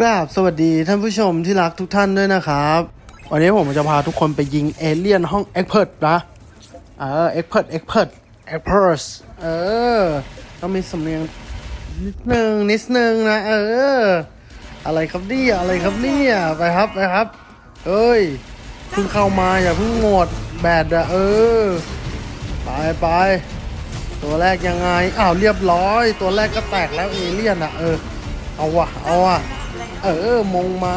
กราบสวัสดีท่านผู้ชมที่รักทุกท่านด้วยนะครับ วันนี้ผมจะพาทุกคนไปยิงเอเลี่ยนห้องเอ็กเพิร์ดนะเออเอ็กเพิร์ดเอ็กเพิร์ดเอ็กเพิร์สเออต้องมีสำเนียงนิดนึงนิดนึงนะเออ อะไรครับเนี่ยอะไรครับเนี่ยไปครับไปครับเอ้ยเพิ่งเข้ามาอย่าเพิ่งโงดแบดอะเออไปไปตัวแรกยังไงอ้าวเรียบร้อย ตัวแรกก็แตกแล้วเอเลี่ยนอะเออเอาวะเอาวะ เออ มงมา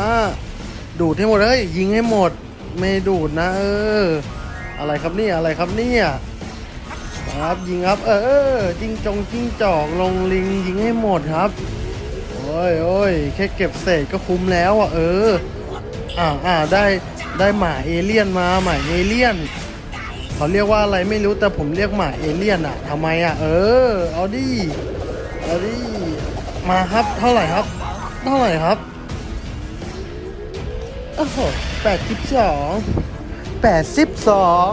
ดูดให้หมดเลย ยิงให้หมด ไม่ดูดนะ เออ อะไรครับเนี่ย อะไรครับเนี่ยครับยิงครับ เออจิงจงจิงจอกลงลิงยิงให้หมดครับโอ้ยโอ้ยแค่เก็บเศษก็คุ้มแล้วอะเออ อ่าอ่าได้ได้หมาเอเลี่ยนมาหมาเอเลี่ยนเขาเรียกว่าอะไรไม่รู้แต่ผมเรียกหมาเอเลี่ยนอะทำไมอะ เออเอาดิเอาดิมาครับเท่าไหร่ครับ เท่าไหร่ครับ โอ้โหแปดสิบสองแปดสิบสอง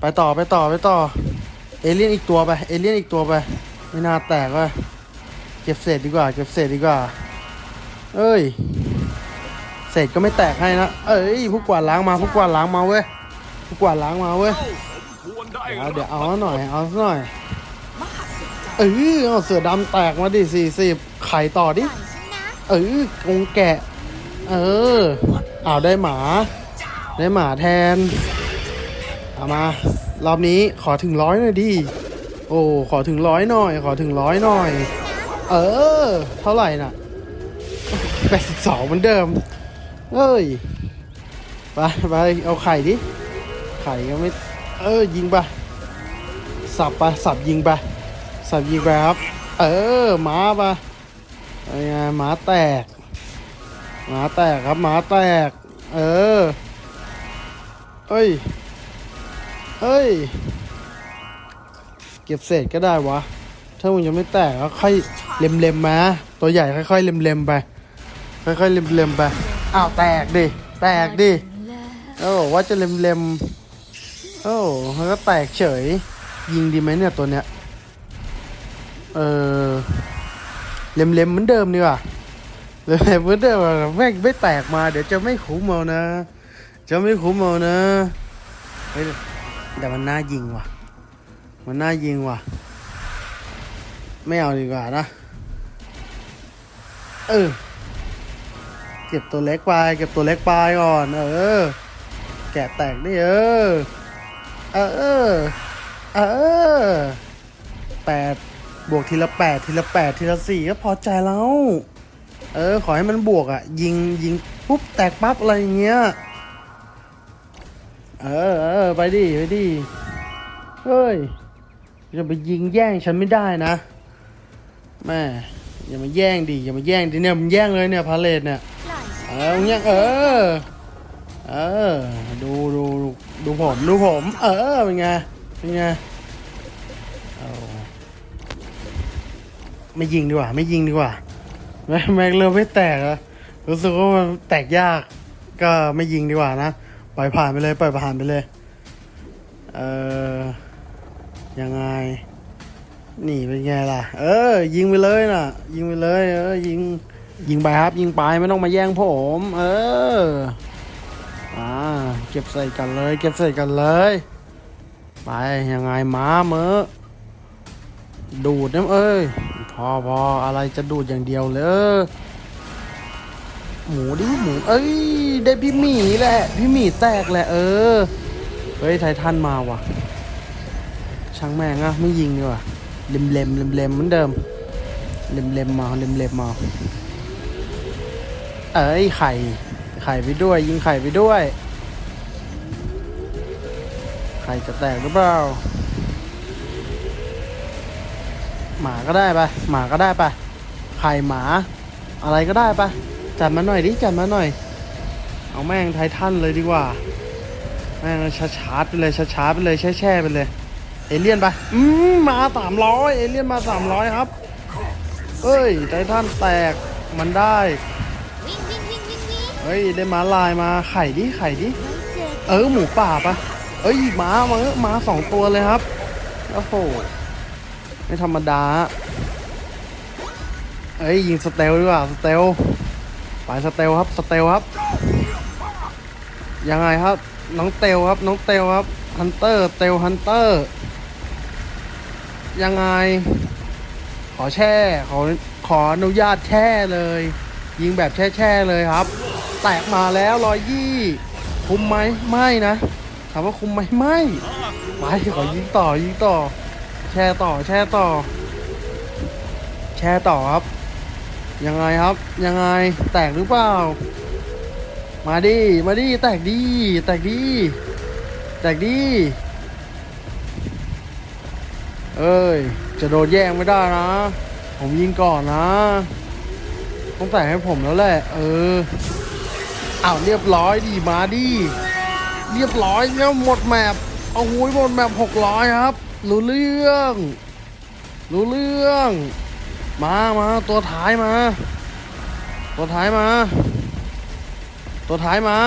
ไปต่อไปต่อไปต่อ เอเลี่ยนอีกตัวไป เอเลี่ยนอีกตัวไป ไม่น่าแตกว่ะเก็บเศษดีกว่า เก็บเศษดีกว่า เอ้ย เศษก็ไม่แตกให้นะ เอ้ยผู้กวาดล้างมาผู้กวาดล้างมาเว้ยผู้กวาดล้างมาเว้ย เดี๋ยวเดี๋ยวเอาหน่อย เอาหน่อย เออเอาเสือดำแตกมาดิสี่สิบไข่ต่อดิ เออกงแกะ เออเอาได้หมา ได้หมาแทน เอามา รอบนี้ขอถึงร้อยหน่อยดิ โอ้ ขอถึงร้อยหน่อย ขอถึงร้อยหน่อย เออ เท่าไหร่น่ะแปดสิบสองเหมือนเดิม เอ้ย ไปไปเอาไข่ดิ ไข่ก็ไม่ เออ ยิงไป สับไป สับยิงไป สับยิงไปครับ เออหมาไปไงหมาแตก หมาแตกครับหมาแตก เออเอ้ย เฮ้ย เก็บเศษก็ได้วะ ถ้ามึงยังไม่แตกก็ค่อยเล็มๆมา ตัวใหญ่ค่อยๆเล็มๆไป ค่อยๆเล็มๆไป อ้าวแตกดิ แตกดิเออว่าจะเล็มๆโอ้มันก็แตกเฉย ยิงดีไหมเนี่ยตัวเนี้ย เออ เล็มๆเหมือนเดิมดีกว่า เล็มๆเหมือนเดิมอะแม่งไม่แตกมา เดี๋ยวจะไม่คุ้มเอานะ จะไม่คุ้มเอานะเฮ้ยแต่มันน่ายิงว่ะ มันน่ายิงว่ะ ไม่เอาดีกว่านะ เออ เก็บตัวเล็กไปเก็บตัวเล็กไปก่อน เออ แกะแตกนี่เออ เออ เออแปดบวกทีละแปดทีละแปดทีละสี่ก็พอใจแล้ว เออ ขอให้มันบวกอะ ยิงยิงปุ๊บแตกปั๊บอะไรอย่างเงี้ย เออเออไปดิไปดิ เฮ้ยจะไปยิงแย่งฉันไม่ได้นะแม่อย่ามาแย่งดิอย่ามาแย่งดิเนี่ยมันแย่งเลยเนี่ยพาเลทเนี่ยเออมึงยังเออ เออดูดูดูดูผมดูผม เออเป็นไงเป็นไงไม่ยิงดีกว่า ไม่ยิงดีกว่า แม็กเริ่มไม่แตกแล้วรู้สึกว่ามันแตกยากก็ไม่ยิงดีกว่านะ ปล่อยผ่านไปเลย ปล่อยผ่านไปเลย เออยังไง นี่เป็นไงล่ะ เออ ยิงไปเลยน่ะ ยิงไปเลย เออ ยิง ยิงไปครับ ยิงไปไม่ต้องมาแย่งผม เออ อ่า เก็บใส่กันเลย เก็บใส่กันเลย ไป ยังไงม้าเมอดูดนะเอ้ย อพออะไรจะดูดอย่างเดียวเลยหมูดิหมู เอ้ย ได้พี่หมีแหละ พี่หมีแตกแหละ เออ เฮ้ย ไททันมาว่ะ ช่างแม่งอะไม่ยิงดีกว่าเล็มเล็มเล็มเล็มเหมือนเดิม เล็มเล็มมาเล็มเล็มมา เอ้ย ไข่ ไข่ไปด้วย ยิงไข่ไปด้วย ไข่จะแตกหรือเปล่า หมาก็ได้ปะหมาก็ได้ปะไข่หมา อะไรก็ได้ปะจัดมาหน่อยดิจัดมาหน่อย เอาแม่งไททันเลยดีกว่า แม่งชาร์จชาไปเลยชาร์จชาไปเลยแช่แช่ไปเลย เอเลี่ยนปะอืมมาสามร้อยเอเลี่ยนมาสามร้อยครับเอ้ยไททันแตกมันได้เฮ้ยได้มาลายมาไข่ดิไข่ดิเออหมูป่าปะเอ้ยม้ามาเออม้าสองตัวเลยครับโอ้โห ไม่ธรรมดาเอเอ้ยยิงสเตลดีกว่าสเตลไปสเตลครับสเตลครับ ยังไงครับ น้องเตลครับ น้องเตลครับฮันเตอร์เตลฮันเตอร์ยังไง ขอแช่ขอขออนุญาตแช่เลย ยิงแบบแช่แช่เลยครับ แตกมาแล้วรอยยี่คุ้มไหมไม่นะถามว่าคุ้มไหมไม่ไปขอยิงต่อยิงต่อ แช่ต่อ แช่ต่อ แช่ต่อครับ ยังไงครับ ยังไง แตกหรือเปล่า มาดิ มาดิ แตกดี แตกดี แตกดี เอ้ย จะโดนแย่งไม่ได้นะ ผมยิงก่อนนะ ต้องแตกให้ผมแล้วแหละ เอออ้าวเรียบร้อยดีมาดิ เรียบร้อยเนี่ยหมดแมปเอาหุยหมดแมปหกร้อยครับ รู้เรื่อง รู้เรื่อง มามาตัวท้ายมา ตัวท้ายมา ตัวท้ายมา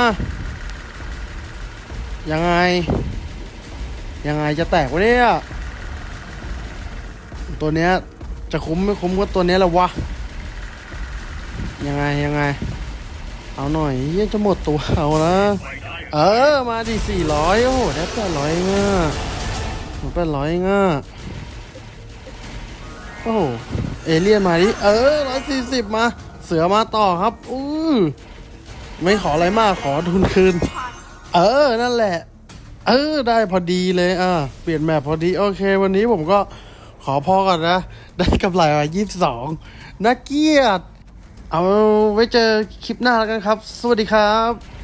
ยังไง ยังไงจะแตกวะเนี่ย ตัวเนี้ยจะคุ้มไม่คุ้มก็ตัวเนี้ยแหละวะ ยังไงยังไง เอาหน่อยยังจะหมดตัวเอานะ เออ มาดิสี่ร้อยโอ้โหได้แปดร้อยง่ะแปดร้อยง่ะโอ้โห เอเลี่ยนมาดิ เออร้อยสี่สิบมา เสือมาต่อครับ อือไม่ขออะไรมาก ขอทุนคืน เออ นั่นแหละ เออ ได้พอดีเลยอะ เปลี่ยนแมปพอดี โอเค วันนี้ผมก็ขอพอก่อนนะ ได้กำไรมายี่สิบสองนักเกียรติเอาไว้เจอคลิปหน้าแล้วกันครับ สวัสดีครับ